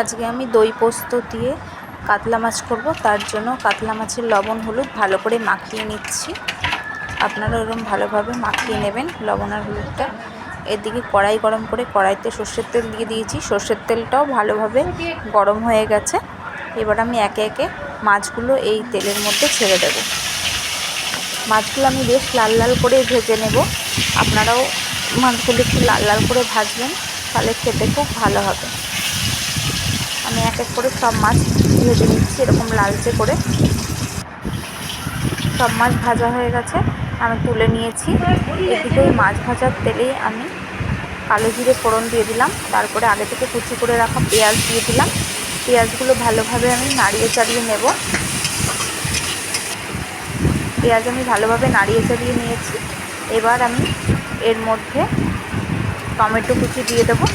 আজকে আমি দই পোস্ত দিয়ে কাতলা মাছ করব, তার জন্য কাতলা মাছের লবণ, হলুদ ভালো করে মাখিয়ে নিচ্ছি। আপনারা ওরকম ভালোভাবে মাখিয়ে নেবেন লবণ আর হলুদটা। এদিকে কড়াই গরম করে কড়াইতে সর্ষের তেল দিয়ে দিয়েছি। সর্ষের তেলটাও ভালোভাবে গরম হয়ে গেছে। এবার আমি একে একে মাছগুলো এই তেলের মধ্যে ছেড়ে দেব। মাছগুলো আমি বেশ লাল লাল করে ভেজে নেব। আপনারাও মাছগুলো একটু লাল লাল করে ভাজবেন, তাহলে খেতে খুব ভালো হবে। এক করে সব মাছ ভেজে নিচ্ছি, এরকম লালচে করে। সব মাছ ভাজা হয়ে গেছে, আমি তুলে নিয়েছি। এদিকে ওই মাছ ভাজার তেলেই আমি কালো জিরে ফোড়ন দিয়ে দিলাম, তারপরে আগে থেকে কুচি করে রাখা পেঁয়াজ দিয়ে দিলাম। পেঁয়াজগুলো ভালোভাবে আমি নাড়িয়ে চাড়িয়ে নেব। পেঁয়াজ আমি ভালোভাবে নাড়িয়ে চাড়িয়ে নিয়েছি। এবার আমি এর মধ্যে টমেটো কুচি দিয়ে দেবো।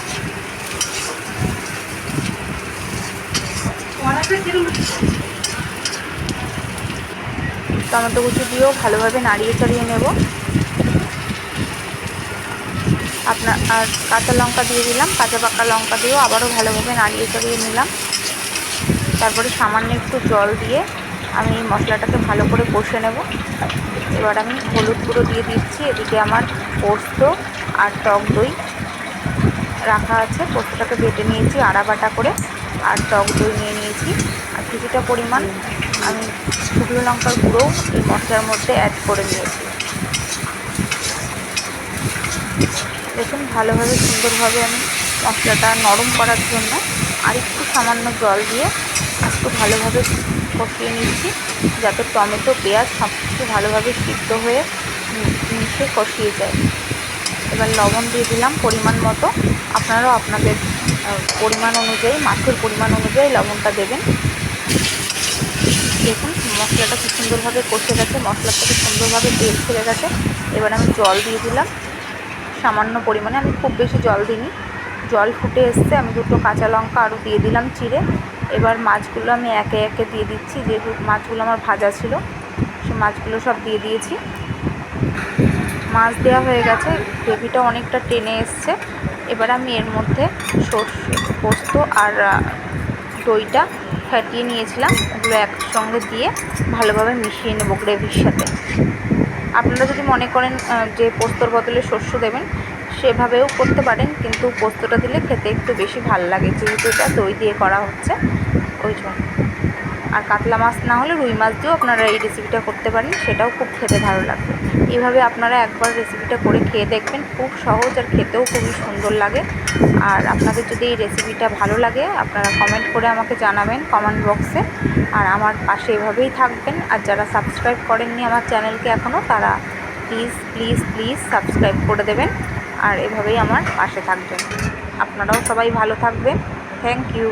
টমেটো কুচি দিয়েও ভালোভাবে নাড়িয়ে চাড়িয়ে নেব। আপনার, আর কাঁচা লঙ্কা দিয়ে দিলাম, কাঁচা পাকা লঙ্কা দিয়েও আবারও ভালোভাবে নাড়িয়ে চাড়িয়ে নিলাম। তারপরে সামান্য একটু জল দিয়ে আমি এই মশলাটাকে ভালো করে কষে নেব। এবার আমি হলুদ গুঁড়ো দিয়ে দিচ্ছি, এদিকে আমার পোস্ত আর টক দই রাখা আছে। পোস্তটাকে বেটে নিয়েছি আড়া বাটা করে। আর টক দই নিয়ে নিয়েছি। আর কিছুটা পরিমাণ আমি শুকনো লঙ্কার গুঁড়োও এই মশলার মধ্যে অ্যাড করে নিয়েছি। দেখুন, ভালোভাবে সুন্দরভাবে আমি মশলাটা নরম করার জন্য আর একটু সামান্য জল দিয়ে একটু ভালোভাবে কষিয়ে নিচ্ছি, যাতে টমেটো, পেঁয়াজ সব কিছু ভালোভাবে সিদ্ধ হয়ে মিশে কষিয়ে যায়। এবার লবণ দিয়ে দিলাম পরিমাণ মতো। আপনারাও আপনাদের পরিমাণ অনুযায়ী, মাছের পরিমাণ অনুযায়ী লবণটা দেবেন। দেখুন, মশলাটা খুব সুন্দরভাবে কষে গেছে মশলার থেকে সুন্দরভাবে তেল ছেড়ে গেছে। এবার আমি জল দিয়ে দিলাম। সামান্য পরিমাণে, আমি খুব বেশি জল দিইনি। জল ফুটে এসছে, আমি দুটো কাঁচা লঙ্কা আরও দিয়ে দিলাম চিড়ে। এবার মাছগুলো আমি একে একে দিয়ে দিচ্ছি, যেহেতু মাছগুলো আমার ভাজা ছিল, সে মাছগুলো সব দিয়ে দিয়েছি। মাছ দেওয়া হয়ে গেছে, গ্রেভিটা অনেকটা টেনে এসছে। এবার আমি এর মধ্যে সর্ষে পোস্ত আর দইটা ফাটিয়ে নিয়েছিলাম। ওগুলো একসঙ্গে দিয়ে ভালোভাবে মিশিয়ে নেব গ্রেভির সাথে। আপনারা যদি মনে করেন যে পোস্তর বদলে শস্য দেবেন, সেভাবেও করতে পারেন, কিন্তু পোস্তটা দিলে খেতে একটু বেশি ভালো লাগে। যেহেতু এটা দই দিয়ে করা হচ্ছে, ওই জন্য। আর কাতলা মাছ না হলে রুই মাছ দিয়েও আপনারা এই রেসিপিটা করতে পারেন, সেটাও খুব খেতে ভালো লাগবে। এইভাবে আপনারা একবার রেসিপিটা করে খেয়ে দেখবেন, খুব সহজ আর খেতেও খুবই সুন্দর লাগে। আর আপনাদের যদি এই রেসিপিটা ভালো লাগে, আপনারা কমেন্ট করে আমাকে জানাবেন কমেন্ট বক্সে আর আমার পাশে এভাবেই থাকবেন। আর যারা সাবস্ক্রাইব করেননি আমার চ্যানেলকে এখনও তারা প্লিজ প্লিজ প্লিজ সাবস্ক্রাইব করে দেবেন। আর এভাবেই আমার পাশে থাকবেন। আপনারাও সবাই ভালো থাকবেন। Thank you